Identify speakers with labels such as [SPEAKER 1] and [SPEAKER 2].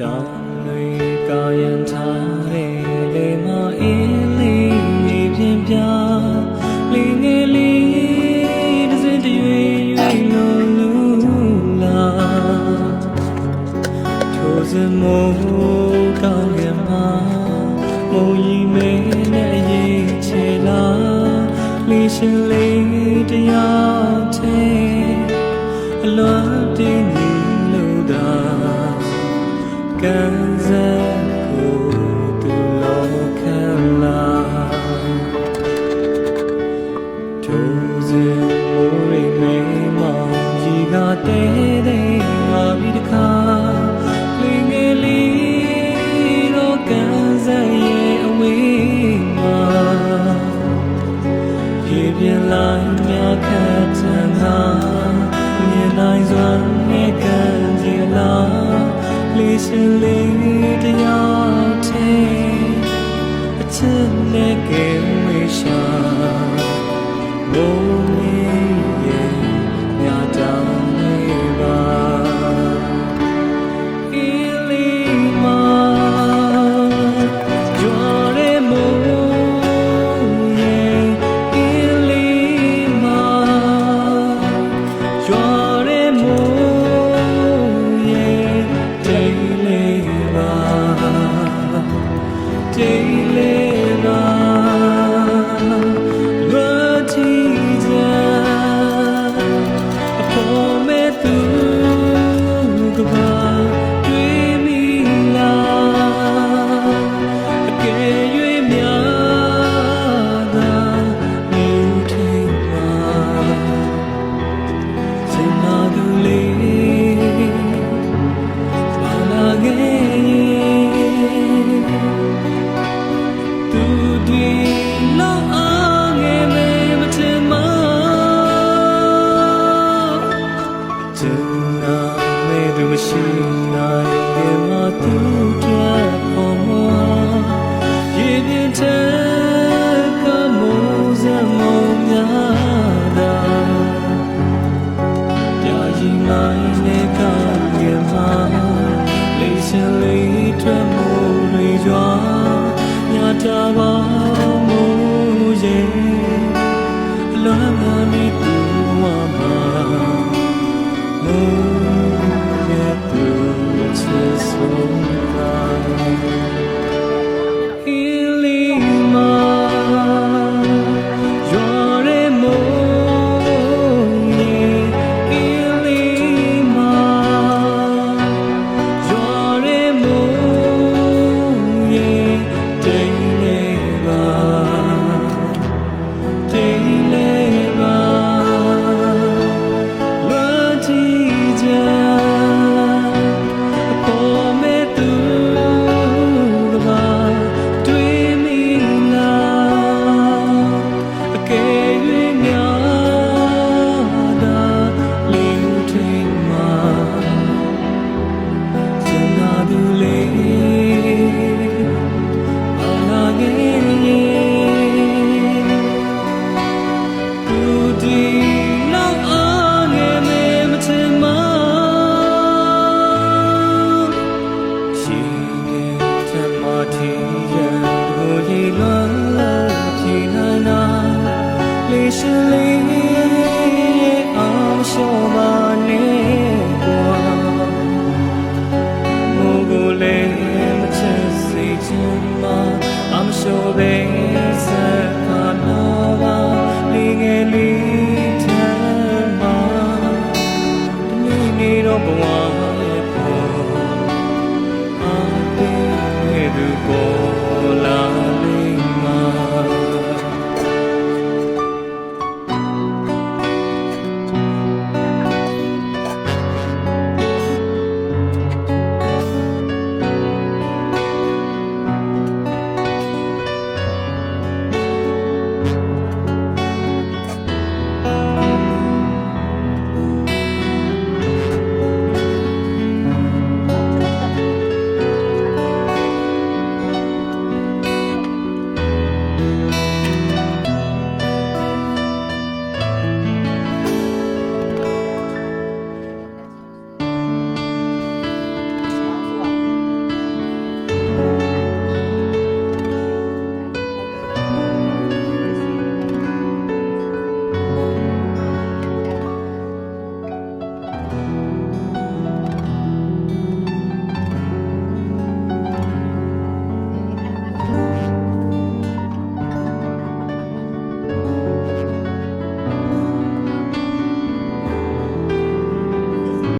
[SPEAKER 1] တောင်တွေကရင်ထားတဲ့လေမအေးလေးမြေပြင်ပြလေးငယ်လေးတစ်စက်တရွေရွေလုံးလူလာထိုစမိုးကောင်းကင်မှာမုံကြီးမဲနဲ့ရေးချေလာလေးရှင်လေးတရားသေးအလွန်တင်း မိုးရိမ်မဲမောင်ရီကတဲတဲ့ငါပြီးတခါလင်းငယ်လေးတော့ကံစက်ရဲ့အဝေးမှာပြေပြင်းလိုက်များခတ်ထန်သာမြင်နိုင်စွာနဲ့ကံကြည်လာ လေးရှင်လေးတရားသေးအချစ်နဲ့ကဲဝေးရှာဘုံမီ 沉默泪妆，压榨吧。